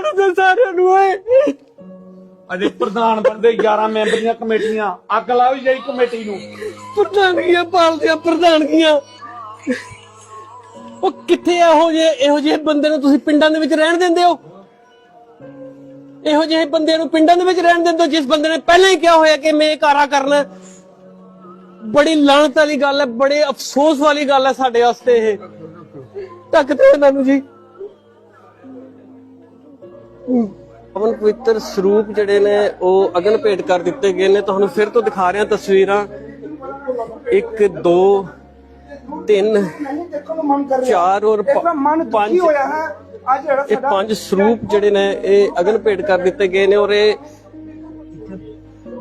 ਨੂੰ ਤੇ ਸਾਰਿਆਂ ਨੂੰ ਓਏ। ਅਜੇ ਪ੍ਰਧਾਨ ਬੰਦੇ 11 ਮੈਂਬਰੀਆਂ ਕਮੇਟੀਆਂ। ਅੱਗ ਲਾਓ ਜਾਈ ਕਮੇਟੀ ਨੂੰ। ਪ੍ਰਧਾਨਗੀਆਂ ਪਾਲਦੀਆਂ ਪ੍ਰਧਾਨਗੀਆਂ। ਉਹ ਕਿੱਥੇ ਇਹੋ ਜਿਹੇ ਇਹੋ ਜਿਹੇ ਬੰਦੇ ਨੂੰ ਤੁਸੀਂ ਪਿੰਡਾਂ ਦੇ ਵਿੱਚ ਰਹਿਣ ਦਿੰਦੇ ਹੋ? ਇਹੋ ਜਿਹੇ ਬੰਦੇ ਨੂੰ ਪਿੰਡਾਂ ਦੇ ਵਿੱਚ ਰਹਿਣ ਦਿੰਦੇ ਹੋ ਜਿਸ ਬੰਦੇ ਨੇ ਪਹਿਲਾਂ ਹੀ ਕਿਹਾ ਹੋਇਆ ਕਿ ਮੈਂ ਇਹ ਕਾਰਾ ਕਰਨਾ। ਬੜੀ ਲਾਹਨਤ ਵਾਲੀ ਗੱਲ ਹੈ ਬੜੇ ਅਫਸੋਸ ਵਾਲੀ ਗੱਲ ਹੈ ਸਾਡੇ ਵਾਸਤੇ ਇਹ। ਟੱਕਦੇ ਇਹਨਾਂ ਨੂੰ ਜੀ। ਪਵਨ ਪਵਿੱਤਰ ਸਰੂਪ ਜਿਹੜੇ ਨੇ ਉਹ ਅਗਨ ਭੇਟ ਕਰ ਦਿੱਤੇ ਗਏ ਨੇ। ਤੁਹਾਨੂੰ ਫਿਰ ਤੋਂ ਦਿਖਾ ਰਿਹਾ ਤਸਵੀਰਾਂ। 1 2 3 4 ਔਰ 5 ਹੋਇਆ ਹੈ। ਅੱਜ ਜਿਹੜਾ ਇਹ ਪੰਜ ਸਰੂਪ ਜਿਹੜੇ ਨੇ ਇਹ ਅਗਨ ਭੇਟ ਕਰ ਦਿੱਤੇ ਗਏ ਨੇ ਔਰ ਇਹ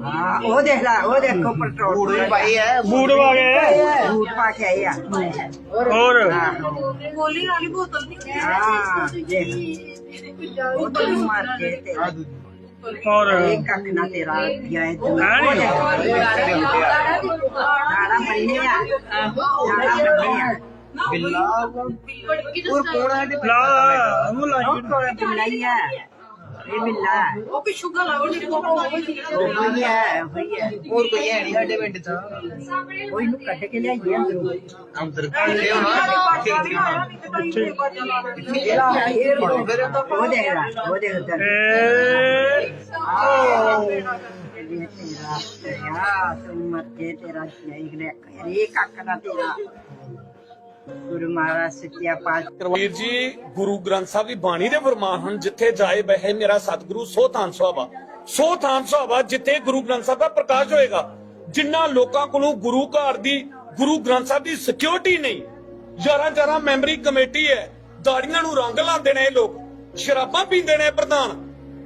ਹਾਂ ਉਹ ਦੇਖ ਲੈ ਉਹ ਦੇਖੋ ਪੈਟਰੋਲ ਬੂਟ ਪਾਈ ਹੈ ਬੂਟ ਵਾ ਗਏ ਬੂਟ ਪਾ ਕੇ ਆਈ ਆ। ਹੋਰ? ਗੋਲੀ ਵਾਲੀ ਬੋਤਲ ਦੀ ਹਾਂ ਦੇਖ। ਉਹ ਤਾਂ ਮਾਰ ਕੇ ਤੇ ਹੋਰ? ਇਹ ਕੱਖ ਨਾ ਤੇਰਾ ਗਿਆ ਹੈ ਤੂੰ ਨਾੜਾ ਮੰਨੇ ਆ। ਨਾੜਾ ਮੰਨੇ ਆ। ਹੋਰ ਕੋਣਾ ਦੇ ਲਾ। ਮੂੰਹ ਲਾਈ ਉਹ ਕੋਣਾ ਬਿੱਲਾ ਹੀ ਹੈ ਇਹ ਬਿੱਲਾ ਹੈ। ਉਹ ਪਿੱਛੂ ਗਾ ਲਾਓ ਨਹੀਂ ਕੋ ਉਹ ਹੀ ਹੈ ਉਹ ਹੀ ਹੈ। ਹੋਰ ਕੋਈ ਹੈ ਨਹੀਂ ਸਾਡੇ ਪਿੰਡ ਚ ਉਹ ਇਹਨੂੰ ਕੱਢ ਕੇ ਲਿਆਈਏ ਅੰਦਰੋਂ। ਅੰਦਰ ਕੱਢੇ ਉਹ ਦੇਖ ਲੈ ਉਹ ਦੇਖ ਉੱਧਰ। ਤੇਰਾ ਤੂੰ ਮਰਦੇ ਤੇਰਾ ਦੇਖ ਲੈ ਇਹ ਕੱਕ ਦਾ ਤੇਰਾ। ਗੁਰੂ ਮਹਾਰਾਜ ਸੱਚਿਆ ਪਾਤਸ਼ਾਹ ਵੀਰ ਜੀ, ਗੁਰੂ ਗ੍ਰੰਥ ਸਾਹਿਬ ਦੀ ਬਾਣੀ ਦੇ ਫਰਮਾਨ ਹਨ, ਜਿੱਥੇ ਜਾਏ ਬਹਿ ਮੇਰਾ ਸਤਿਗੁਰੂ, ਸੋ ਥਾਨ ਸੁਹਾਵਾ। ਸੋ ਥਾਨ ਸੁਹਾਵਾ, ਜਿੱਥੇ ਗੁਰੂ ਗ੍ਰੰਥ ਸਾਹਿਬ ਦਾ ਪ੍ਰਕਾਸ਼ ਹੋਏਗਾ। ਜਿੰਨਾ ਲੋਕਾਂ ਕੋਲੋਂ ਗੁਰੂ ਘਰ ਦੀ, ਗੁਰੂ ਗ੍ਰੰਥ ਸਾਹਿਬ ਦੀ ਸਿਕਿਉਰਿਟੀ ਨਹੀਂ, ਯਾਰਾਂ ਯਾਰਾਂ ਮੈਂਬਰੀ ਕਮੇਟੀ ਹੈ, ਦਾੜੀਆਂ ਨੂੰ ਰੰਗ ਲਾਉਂਦੇ ਨੇ ਇਹ ਲੋਕ, ਸ਼ਰਾਬਾਂ ਪੀਂਦੇ ਨੇ ਪ੍ਰਧਾਨ।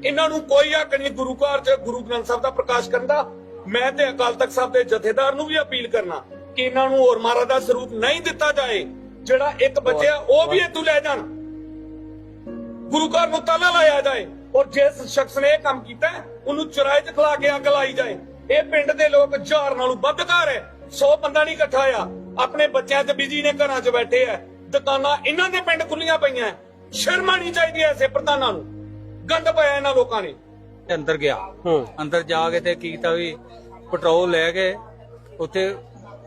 ਇਹਨਾਂ ਨੂੰ ਕੋਈ ਹੱਕ ਨਹੀਂ ਗੁਰੂ ਘਰ 'ਚ ਗੁਰੂ ਗ੍ਰੰਥ ਸਾਹਿਬ ਦਾ ਪ੍ਰਕਾਸ਼ ਕਰਨ ਦਾ। ਮੈਂ ਤੇ ਅਕਾਲ ਤਖਤ ਸਾਹਿਬ ਦੇ ਜਥੇਦਾਰ ਨੂੰ ਵੀ ਅਪੀਲ ਕਰਨਾ ਕਿ ਇਹਨਾਂ ਨੂੰ ਹੋਰ ਮਹਾਰਾਜ ਦਾ ਸਰੂਪ ਨਹੀਂ ਦਿੱਤਾ ਜਾਏ। ਜਿਹੜਾ ਇੱਕ ਬਚਿਆ ਉਹ ਵੀ ਇਤੋਂ ਲੈ ਜਾਣ। ਗੁਰੂ ਘਰ ਨੂੰ ਤਾਲਾ ਲਾਇਆ ਜਾਏ ਔਰ ਜਿਸ ਸ਼ਖਸ ਨੇ ਇਹ ਕੰਮ ਕੀਤਾ ਉਹਨੂੰ ਚੁਰਾਏ 'ਚ ਖਲਾ ਕੇ ਅੱਗ ਲਾਈ ਜਾਏ। ਇਹ ਪਿੰਡ ਦੇ ਲੋਕ ਹਜ਼ਾਰ ਨਾਲੋਂ ਵੱਧ ਘਰ ਹੈ। 100 ਬੰਦਾ ਨਹੀਂ ਇਕੱਠਾ ਆ। ਆਪਣੇ ਬੱਚਿਆਂ 'ਚ ਬਿਜ਼ੀ ਨੇ ਘਰਾਂ 'ਚ ਬੈਠੇ ਆ। ਦੁਕਾਨਾਂ ਇਹਨਾਂ ਦੇ ਪਿੰਡ ਖੁੱਲੀਆਂ ਪਈਆਂ। ਸ਼ਰਮ ਆਣੀ ਚਾਹੀਦੀ ਐ ਐਸੇ ਪ੍ਰਧਾਨਾਂ ਨੂੰ। ਗੰਦ ਪਾਇਆ ਇਹਨਾਂ ਲੋਕਾਂ ਨੇ। ਅੰਦਰ ਗਿਆ। ਹੂੰ। ਅੰਦਰ ਜਾ ਕੇ ਤੇ ਕੀ ਕੀਤਾ ਵੀ ਪੈਟਰੋਲ ਲੈ ਕੇ ਉੱਥੇ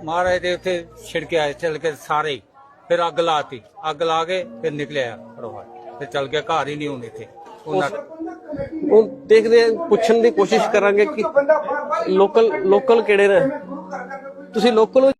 ਮਹਾਰਾਜ ਦੇ ਉੱਥੇ ਛਿੜਕੇ ਆਏ ਚੱਲ ਕੇ ਸਾਰੇ। ਫਿਰ ਅੱਗ ਲਾਤੀ। ਅੱਗ ਲਾ ਕੇ ਫਿਰ ਨਿਕਲਿਆ ਪਰਿਵਾਰ ਤੇ ਚੱਲ ਗਿਆ ਘਰ ਹੀ ਨਹੀਂ ਹੁਣ ਇੱਥੇ। ਉਹਨਾਂ ਉਹ ਦੇਖਦੇ ਹਾਂ, ਪੁੱਛਣ ਦੀ ਕੋਸ਼ਿਸ਼ ਕਰਾਂਗੇ ਕਿ ਲੋਕਲ ਲੋਕਲ ਕਿਹੜੇ ਨੇ? ਤੁਸੀਂ ਲੋਕਲ